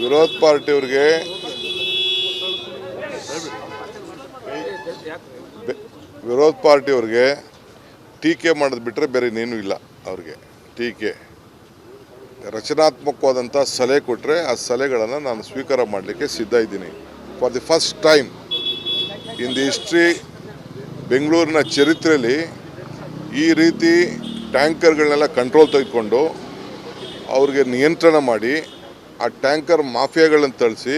ವಿರೋಧ ಪಾರ್ಟಿಯವ್ರಿಗೆ ಬೆ- ವಿರೋಧ ಪಾರ್ಟಿಯವ್ರಿಗೆ ಟೀಕೆ ಮಾಡೋದು ಬಿಟ್ಟರೆ ಬೇರೆ ಇನ್ನೇನು ಇಲ್ಲ ಅವ್ರಿಗೆ. ಟೀಕೆ. ರಚನಾತ್ಮಕವಾದಂಥ ಸಲಹೆ ಕೊಟ್ಟರೆ ಆ ಸಲಹೆಗಳನ್ನು ನಾನು ಸ್ವೀಕಾರ ಮಾಡಲಿಕ್ಕೆ ಸಿದ್ಧ ಇದ್ದೀನಿ. For the first time in the history ಬೆಂಗಳೂರಿನ ಚರಿತ್ರೆಯಲ್ಲಿ ಈ ರೀತಿ ಟ್ಯಾಂಕರ್ಗಳನ್ನೆಲ್ಲ ಕಂಟ್ರೋಲ್ ತೆಗೆದುಕೊಂಡು ಅವ್ರಿಗೆ ನಿಯಂತ್ರಣ ಮಾಡಿ ಆ ಟ್ಯಾಂಕರ್ ಮಾಫಿಯಾಗಳನ್ನು ತಳಿಸಿ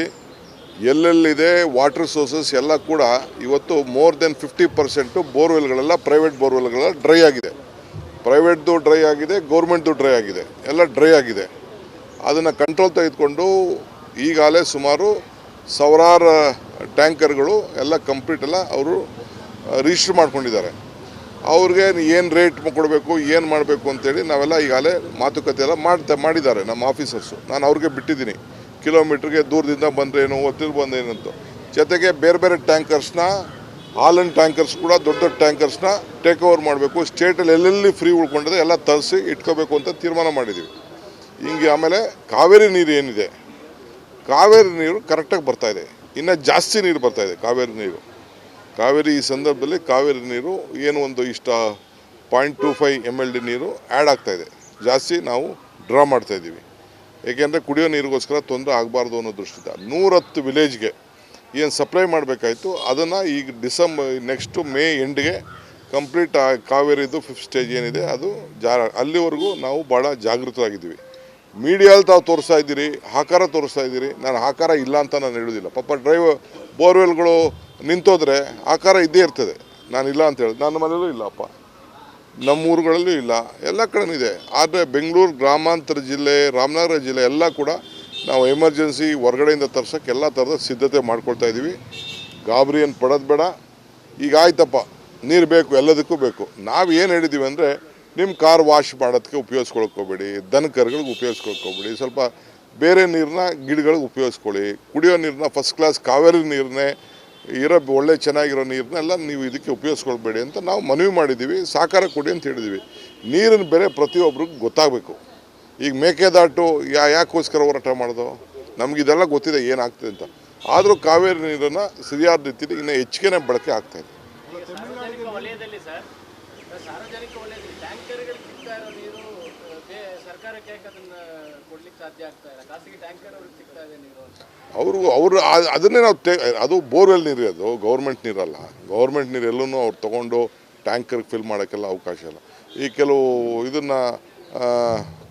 ಎಲ್ಲೆಲ್ಲಿದೆ ವಾಟರ್ ಸೋರ್ಸಸ್ ಎಲ್ಲ ಕೂಡ ಇವತ್ತು ಮೋರ್ ದೆನ್ ಫಿಫ್ಟಿ ಪರ್ಸೆಂಟು ಬೋರ್ವೆಲ್ಗಳೆಲ್ಲ ಪ್ರೈವೇಟ್ ಬೋರ್ವೆಲ್ಗಳೆಲ್ಲ ಡ್ರೈ ಆಗಿದೆ. ಪ್ರೈವೇಟ್ದು ಡ್ರೈ ಆಗಿದೆ ಗೌರ್ಮೆಂಟ್ದು ಡ್ರೈ ಆಗಿದೆ, ಎಲ್ಲ ಡ್ರೈ ಆಗಿದೆ. ಅದನ್ನು ಕಂಟ್ರೋಲ್ ತೆಗೆದುಕೊಂಡು ಈಗಾಗಲೇ ಸುಮಾರು ಸಾವಿರಾರು ಟ್ಯಾಂಕರ್ಗಳು ಎಲ್ಲ ಕಂಪ್ಲೀಟ್ ಎಲ್ಲ ಅವರು ರಿಜಿಸ್ಟರ್ ಮಾಡ್ಕೊಂಡಿದ್ದಾರೆ. ಅವ್ರಿಗೆ ಏನು ರೇಟ್ ಕೊಡಬೇಕು, ಏನು ಮಾಡಬೇಕು ಅಂತೇಳಿ ನಾವೆಲ್ಲ ಈಗಾಗಲೇ ಮಾತುಕತೆ ಎಲ್ಲ ಮಾಡ್ತಾ, ಮಾಡಿದ್ದಾರೆ ನಮ್ಮ ಆಫೀಸರ್ಸು ನಾನು ಅವ್ರಿಗೆ ಬಿಟ್ಟಿದ್ದೀನಿ. ಕಿಲೋಮೀಟ್ರಿಗೆ ದೂರದಿಂದ ಬಂದ್ರೇನು ಒತ್ತಿರು ಬಂದೇನು ಅಂತ. ಜೊತೆಗೆ ಬೇರೆ ಬೇರೆ ಟ್ಯಾಂಕರ್ಸ್ನ, ಹಾಲನ್ ಟ್ಯಾಂಕರ್ಸ್ ಕೂಡ, ದೊಡ್ಡ ದೊಡ್ಡ ಟ್ಯಾಂಕರ್ಸ್ನ ಟೇಕ್ ಓವರ್ ಮಾಡಬೇಕು. ಸ್ಟೇಟಲ್ಲಿ ಎಲ್ಲೆಲ್ಲಿ ಫ್ರೀ ಉಳ್ಕೊಂಡಿದೆ ಎಲ್ಲ ತರಿಸಿ ಇಟ್ಕೋಬೇಕು ಅಂತ ತೀರ್ಮಾನ ಮಾಡಿದ್ದೀವಿ ಹಿಂಗೆ ಆಮೇಲೆ ಕಾವೇರಿ ನೀರು ಏನಿದೆ? ಕಾವೇರಿ ನೀರು ಕರೆಕ್ಟಾಗಿ ಬರ್ತಾಯಿದೆ ಇನ್ನು ಜಾಸ್ತಿ ನೀರು ಬರ್ತಾಯಿದೆ ಕಾವೇರಿ ನೀರು. ಕಾವೇರಿ ಈ ಸಂದರ್ಭದಲ್ಲಿ ಕಾವೇರಿ ನೀರು ಏನು ಒಂದು ಇಷ್ಟ point two five M L D ನೀರು ಆ್ಯಡ್ ಆಗ್ತಾ ಇದೆ. ಜಾಸ್ತಿ ನಾವು ಡ್ರಾ ಮಾಡ್ತಾ ಇದ್ದೀವಿ. ಏಕೆಂದರೆ ಕುಡಿಯೋ ನೀರಿಗೋಸ್ಕರ ತೊಂದರೆ ಆಗಬಾರ್ದು ಅನ್ನೋ ದೃಷ್ಟಿಯಿಂದ ನೂರತ್ತು ವಿಲೇಜ್ಗೆ ಏನು ಸಪ್ಲೈ ಮಾಡಬೇಕಾಯಿತು, ಅದನ್ನು ಈಗ ಡಿಸೆಂಬರ್ ನೆಕ್ಸ್ಟು ಮೇ ಎಂಡ್ಗೆ ಕಂಪ್ಲೀಟ್ ಆ ಕಾವೇರಿದು ಫಿಫ್ತ್ ಸ್ಟೇಜ್ ಏನಿದೆ, ಅದು ಜಾ, ಅಲ್ಲಿವರೆಗೂ ನಾವು ಭಾಳ ಜಾಗೃತರಾಗಿದ್ದೀವಿ. ಮೀಡಿಯಲ್ಲಿ ತಾವು ತೋರಿಸ್ತಾ ಇದ್ದೀರಿ, ಆಕಾರ ತೋರಿಸ್ತಾ ಇದ್ದೀರಿ. ನಾನು ಆಕಾರ ಇಲ್ಲ ಅಂತ ನಾನು ಹೇಳೋದಿಲ್ಲ. ಪಾಪ ಡ್ರೈವ್ ಬೋರ್ವೆಲ್ಗಳು ನಿಂತೋದ್ರೆ ಆಕಾರ ಇದ್ದೇ ಇರ್ತದೆ. ನಾನು ಇಲ್ಲ ಅಂತ ಹೇಳಿ ನನ್ನ ಮನೆಯಲ್ಲೂ ಇಲ್ಲಪ್ಪ ನಮ್ಮ ಊರುಗಳಲ್ಲೂ ಇಲ್ಲ. ಎಲ್ಲ ಕಡೆನೂ ಇದೆ. ಆದರೆ ಬೆಂಗಳೂರು ಗ್ರಾಮಾಂತರ ಜಿಲ್ಲೆ, ರಾಮನಗರ ಜಿಲ್ಲೆ ಎಲ್ಲ ಕೂಡ ನಾವು ಎಮರ್ಜೆನ್ಸಿ ಹೊರಗಡೆಯಿಂದ ತರ್ಸೋಕ್ಕೆ ಎಲ್ಲ ಥರದ ಸಿದ್ಧತೆ ಮಾಡ್ಕೊಳ್ತಾ ಇದ್ದೀವಿ ಗಾಬರಿ ಏನು ಪಡೋದು ಬೇಡ. ಈಗ ಆಯ್ತಪ್ಪ. ನೀರು ಬೇಕು, ಎಲ್ಲದಕ್ಕೂ ಬೇಕು. ನಾವು ಏನು ಹೇಳಿದ್ದೀವಿ ಅಂದರೆ ನಿಮ್ಮ ಕಾರ್ ವಾಶ್ ಮಾಡೋದಕ್ಕೆ ಉಪಯೋಗಿಸ್ಕೊಳ್ಕೋಬೇಡಿ ದನ ಕರುಗಳಿಗೆ ಉಪಯೋಗಿಸ್ಕೊಳ್ಕೋಬೇಡಿ ಸ್ವಲ್ಪ ಬೇರೆ ನೀರನ್ನ ಗಿಡಗಳಿಗೆ ಉಪಯೋಗಿಸ್ಕೊಳ್ಳಿ. ಕುಡಿಯೋ ನೀರನ್ನ ಫಸ್ಟ್ ಕ್ಲಾಸ್ ಕಾವೇರಿ ನೀರನ್ನೇ ಇರೋ ಒಳ್ಳೆ ಚೆನ್ನಾಗಿರೋ ನೀರನ್ನೆಲ್ಲ ನೀವು ಇದಕ್ಕೆ ಉಪಯೋಗಿಸ್ಕೊಳ್ಬೇಡಿ ಅಂತ ನಾವು ಮನವಿ ಮಾಡಿದ್ದೀವಿ ಸಹಕಾರ ಕೊಡಿ ಅಂತ ಹೇಳಿದ್ದೀವಿ. ನೀರಿನ ಬೆಲೆ ಪ್ರತಿಯೊಬ್ಬರಿಗೂ ಗೊತ್ತಾಗಬೇಕು. ಈಗ ಮೇಕೆದಾಟು ಯಾ, ಯಾಕೋಸ್ಕರ ಹೋರಾಟ ಮಾಡೋದು? ನಮಗಿದೆಲ್ಲ ಗೊತ್ತಿದೆ ಏನಾಗ್ತದೆ ಅಂತ. ಆದರೂ ಕಾವೇರಿ ನೀರನ್ನು ಸರಿಯಾದ ರೀತಿಯಲ್ಲಿ ಇನ್ನೂ ಹೆಚ್ಚಿಗೆ ಬಳಕೆ ನೀರು ಸರ್ಕಾರಕ್ಕೆ ಸಾಧ್ಯ ಆಗ್ತಾ ಇಲ್ಲ? ಖಾಸಗಿ ಟ್ಯಾಂಕರ್ ಅವ್ರಿಗೆ ಸಿಗ್ತಾ ಇದೆ ನೀರು ಅವರು ಅವರು ಅದನ್ನೇ ನಾವು ತೇ, ಅದು ಬೋರ್ವೆಲ್ ನೀರು, ಅದು ಗೌರ್ಮೆಂಟ್ ನೀರಲ್ಲ. ಗೌರ್ಮೆಂಟ್ ನೀರು ಎಲ್ಲೂ ಅವ್ರು ತೊಗೊಂಡು ಟ್ಯಾಂಕರ್ಗೆ ಫಿಲ್ ಮಾಡೋಕ್ಕೆಲ್ಲ ಅವಕಾಶ ಇಲ್ಲ. ಈ ಕೆಲವು ಇದನ್ನು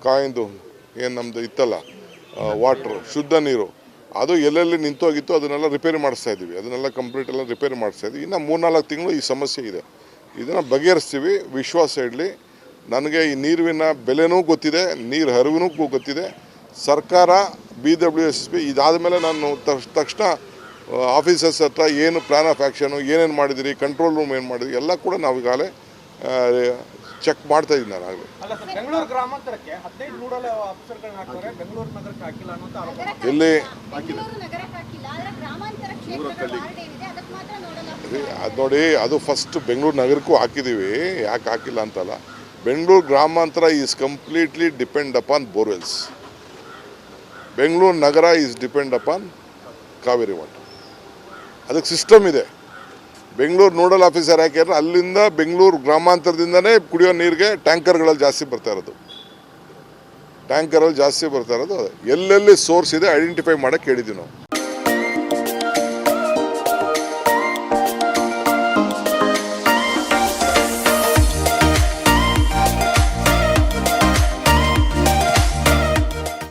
ಕಾಯಿಂದು ಏನು ನಮ್ಮದು ಇತ್ತಲ್ಲ ವಾಟ್ರು ಶುದ್ಧ ನೀರು, ಅದು ಎಲ್ಲೆಲ್ಲಿ ನಿಂತೋಗಿತ್ತು ಅದನ್ನೆಲ್ಲ ರಿಪೇರಿ ಮಾಡಿಸ್ತಾ ಇದ್ದೀವಿ. ಅದನ್ನೆಲ್ಲ ಕಂಪ್ಲೀಟ್ ಎಲ್ಲ ರಿಪೇರಿ ಮಾಡಿಸ್ತಾ ಇದ್ದೀವಿ. ಇನ್ನು ಮೂರ್ನಾಲ್ಕು ತಿಂಗಳು ಈ ಸಮಸ್ಯೆ ಇದೆ. ಇದನ್ನು ಬಗೆಹರಿಸ್ತೀವಿ, ವಿಶ್ವಾಸ ಇಡಲಿ. ನನಗೆ ಈ ನೀರಿನ ಬೆಲೆನೂ ಗೊತ್ತಿದೆ, ನೀರು ಹರಿವಿನೂ ಗೊತ್ತಿದೆ. ಸರ್ಕಾರ ಬಿ ಡಬ್ಲ್ಯೂ ಎಸ್ ಪಿ ಇದಾದ ಮೇಲೆ ನಾನು ತಕ್ಷ- ತಕ್ಷಣ ಆಫೀಸರ್ಸ್ ಹತ್ರ ಏನು ಪ್ಲ್ಯಾನ್ ಆಫ್ ಆ್ಯಕ್ಷನು ಏನೇನು ಮಾಡಿದಿರಿ ಕಂಟ್ರೋಲ್ ರೂಮ್ ಏನು ಮಾಡಿದಿರಿ ಎಲ್ಲ ಕೂಡ ನಾವು ಈಗಾಗಲೇ ಚೆಕ್ ಮಾಡ್ತಾ ಇದ್ದೀನಿ ನಾನು ಆಗಲೇ. ಅಲ್ಲ ಬೆಂಗಳೂರು ಗ್ರಾಮಾಂತರಕ್ಕೆ ಹದಿನೈದು ನೋಡಲ್ ಆಫೀಸರ್ಗಳನ್ನ ಹಾಕ್ತಾರೆ ಬೆಂಗಳೂರು ನಗರಕ್ಕೆ ಹಾಕಿಲ್ಲ ಅನ್ನೋ ಆರೋಪ. ನಗರಕ್ಕೆ ಬೆಂಗಳೂರು ನಗರಕ್ಕೆ ಹಾಕಿಲ್ಲ ಗ್ರಾಮಾಂತರ ಕ್ಷೇತ್ರಗಳ ಏನಿದೆ ಅದಕ್ಕೆ ಮಾತ್ರ ನೋಡಲ್ಲ ಅದು ನೋಡಿ ಅದು ಫಸ್ಟ್ ಬೆಂಗಳೂರು ನಗರಕ್ಕೂ ಹಾಕಿದ್ದೀವಿ ಯಾಕೆ ಹಾಕಿಲ್ಲ ಅಂತಲ್ಲ. ಬೆಂಗಳೂರು ಗ್ರಾಮಾಂತರ is completely depend upon borewells Bengaluru Nagar is depend upon Kaveri water ಅದಕ್ಕೆ ಸಿಸ್ಟಮ್ ಇದೆ. ಬೆಂಗಳೂರು ನೋಡಲ್ ಆಫೀಸರ್ ಯಾಕೆಂದ್ರೆ ಅಲ್ಲಿಂದ ಬೆಂಗಳೂರು ಗ್ರಾಮಾಂತರದಿಂದನೇ ಕುಡಿಯೋ ನೀರಿಗೆ ಟ್ಯಾಂಕರ್ಗಳಲ್ಲಿ ಜಾಸ್ತಿ ಬರ್ತಾ ಇರೋದು. ಟ್ಯಾಂಕರಲ್ಲಿ ಜಾಸ್ತಿ ಬರ್ತಾ ಇರೋದು. ಎಲ್ಲೆಲ್ಲಿ ಸೋರ್ಸ್ ಇದೆ ಐಡೆಂಟಿಫೈ ಮಾಡೋಕ್ಕೆ ಹೇಳಿದ್ದೀವಿ ನಾವು.